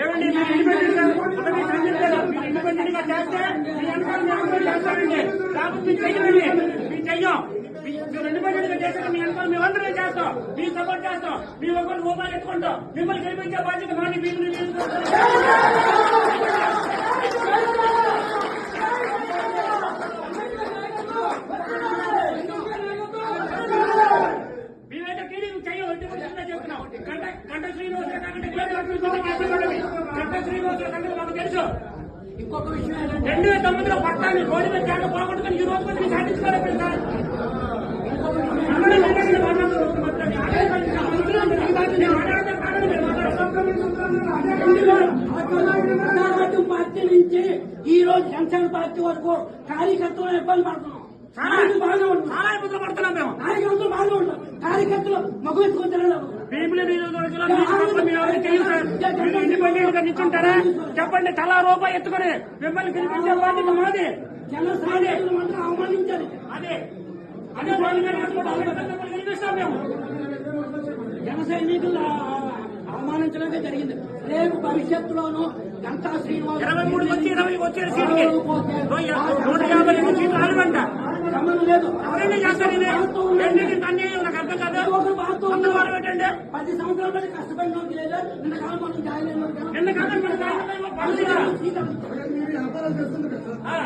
ఏమండి? మీరు ఇండిపెండెంట్ మీరు ఇండిపెండెంట్గా చేస్తే మీ మేము చేస్తామండి మీరు చెయ్యండి మీరు చెయ్యం. మీరు ఇండిపెండెంట్గా చేస్తే మీ మేము అందరం చేస్తాం. మీ సపోర్ట్ చేస్తాం. మీ ఒకటి రూపాయలు ఎత్తుకుంటాం. మిమ్మల్ని గెలిపించే బాధ్యత మాది. మీరు గంట శ్రీనివాస గంట శ్రీనివాస కంటే మాకు తెలుసు ఇంకొక విషయం రెండు వేల తొమ్మిదిలో పట్టాన్ని రోడ్డు మీద పోగొట్టుకుని ఈ రోజు సాధించుకోలేదు సార్ మీరు. ప్రజారాజ్యం పార్టీ నుంచి ఈ రోజు జనసేన పార్టీ వరకు కార్యకర్తలు ఇబ్బంది పడుతున్నాం చాలా ఇబ్బందులు భీముల నియోజకవర్గంలో మీ మీరు ఇండిపెండెంట్గా నిల్చుంటారా? చెప్పండి తలా రూపాయి ఎత్తుకొని మిమ్మల్ని గెలిపించే బాధ్యత మాది. అవమానించారు అదే. అదే గెలిపిస్తాం మేము. జన సైనికులు అవమానించడమే జరిగింది. రేపు భవిష్యత్తులోనూ గంటా శ్రీనివాస్ ఇరవై మూడు వచ్చి ఇరవై వచ్చే సీటుకి. నూట యాభై లేదు. ఎవరైనా చేస్తారు నాకు అర్థం కాదు. ఒకరు బాగుతూ వారు పెట్టండి. పది సంవత్సరాల బట్టి కష్టపడిన లేదా? నిన్న కాలం మనం జాయిన్ అయిన వాళ్ళకి నిన్న కాదు పడుతుందా? సీట్ అందించారు. ఆ.